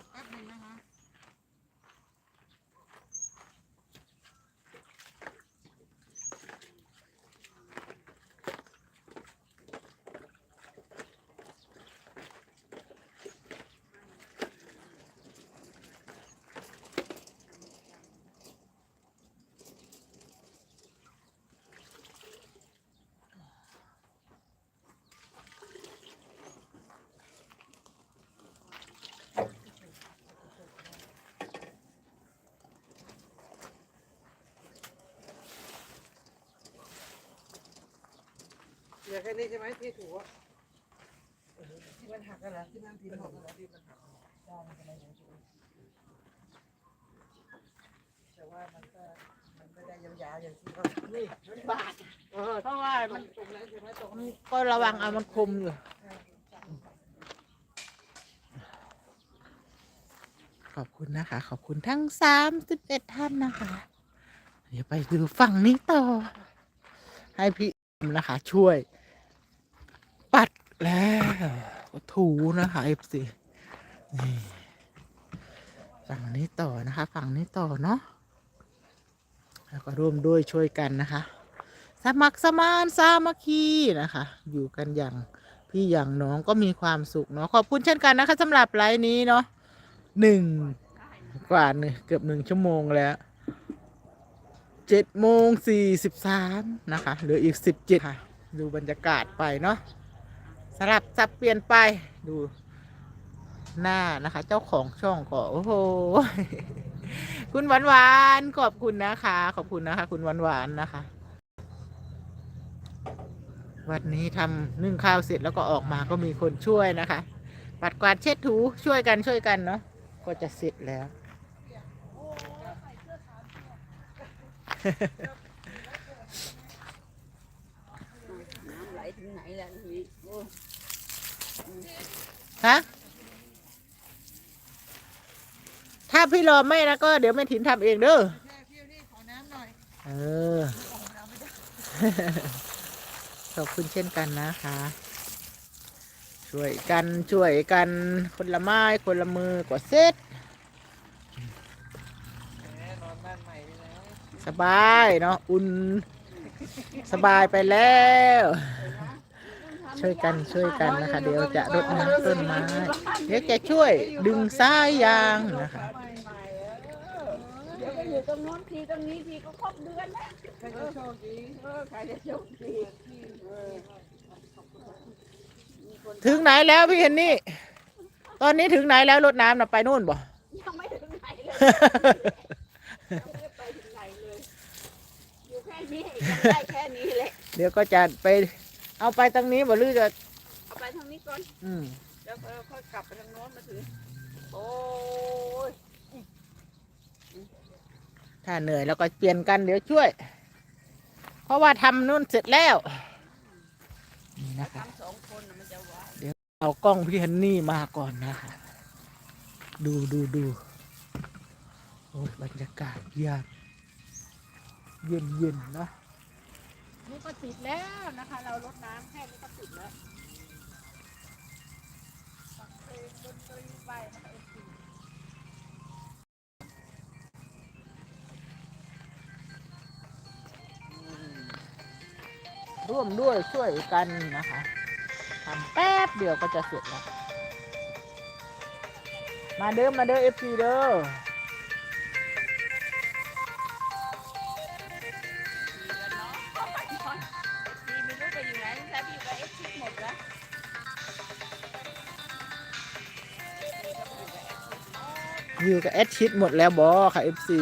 อดแป๊บหนึงนะคะ ลือแค่นี้ใช่ไหมที่ถูกอะเออที่มันหักกันเหรอที่มันพิมพ์หักกันเหรอที่มันหักได้มันเป็นอะไรอย่างเงี้ยแต่ว่ามันก็มันไม่ได้ยาวๆอย่างที่เขานี่มันบาดเออเพราะว่ามัมันนตรงแล้วใช่ไหมตรงมันก็ระวังเอามันคมอยู่ขอบคุณนะคะ ขอบคุณทั้งสามสิบเอ็ดท่านนะคะ เดี๋ยวไปดูฝั่งนี้ต่อ ให้พี่อุ้มนะคะช่วยปัด แล้วก็ถูนะคะเอฟซีนี่ฝั่งนี้ต่อนะคะ ฝั่งนี้ต่อเนาะแล้วก็ร่วมด้วยช่วยกันนะคะ สมัครสมานสามัคคีนะคะ อยู่กันอย่างพี่อย่างน้องก็มีความสุขเนาะขอบคุณเช่นกันนะคะสำหรับไลฟ์นี้เนาะหนึ่งกว่าหนึ่งเกือบหนึ่งชั่วโมงแล้วเจ็ดโมงสี่สิบสามนะคะเหลืออีกสิบเจ็ดค่ะ ดูบรรยากาศไปเนาะ สลับสับเปลี่ยนไปดูหน้านะคะ เจ้าของช่องก็โอ้โหคุณหวานหวานขอบคุณนะคะ ขอบคุณนะคะ คุณหวานหวานนะคะ วันนี้ทำนึ่งข้าวเสร็จแล้วก็ออกมาก็มีคนช่วยนะคะ ปัดกวาดเช็ดถูช่วยกันช่วยกันเนาะก็จะเสร็จแล้ว น้ำไหล ถึงไหนแล้วนี่โอ้ฮะถ้าพี่รอไม่นะก็เดี๋ยวแม่ถินทำเองเด้อแค่พี่นี่ขอน้ำหน่อยเออ ขอบคุณเช่นกันนะคะ ช่วยกันช่วยกันคนละไม้คนละมือกว่าเซ็ตแหมนอนบ้านใหม่ไปแล้วสบายเนาะอุ่น สบายไปแล้ว ช่วยกันช่วยกันนะคะ เดี๋ยวจะรดน้ำต้นไม้เดี๋ยวจะช่วยดึงสายยางนะคะเดี๋ยวก็อยู่ตรงโน้นทีตรงนี้ทีก็ครบเดือนแล้วใครจะโชคดีเออใครจะโชคดีถึงไหนแล้วพี่เห็นนี่ ตอนนี้ถึงไหนแล้วรดน้ำนะไปนู่นบ่ยังไม่ถึงไหนเลย นี้ยังได้แค่นี้แหละเดี๋ยวก็จะไป เอาไปตรงนี้บ่หรือจะเอาไปทางนี้ก่อน อืมแล้วก็ค่อยกลับไปทางโน้นมาถึงโอ้ยถ้าเหนื่อยแล้วก็เปลี่ยนกันเดี๋ยวช่วย เพราะว่าทำนู่นเสร็จแล้วนี่นะคะ ทำสองคนน่ะมันจะไหวเอากล้องพี่ฮันนี่มาก่อนนะคะ ดูดูดูโอ้ยบรรยากาศยาม เย็นเย็นๆเนาะนี่ก็ติดแล้วนะคะ เราลดน้ำแค่นี้ก็ติดแล้วฟังเพลงดนตรีไปนะคะ FC ร่วมด้วยช่วยกันนะคะทำแป๊บเดียวก็จะเสร็จแล้ว มาเด้อมาเด้อเอฟซีเด้อ อยู่กับแอดชิดหมดแล้วบอค่ะเอฟซี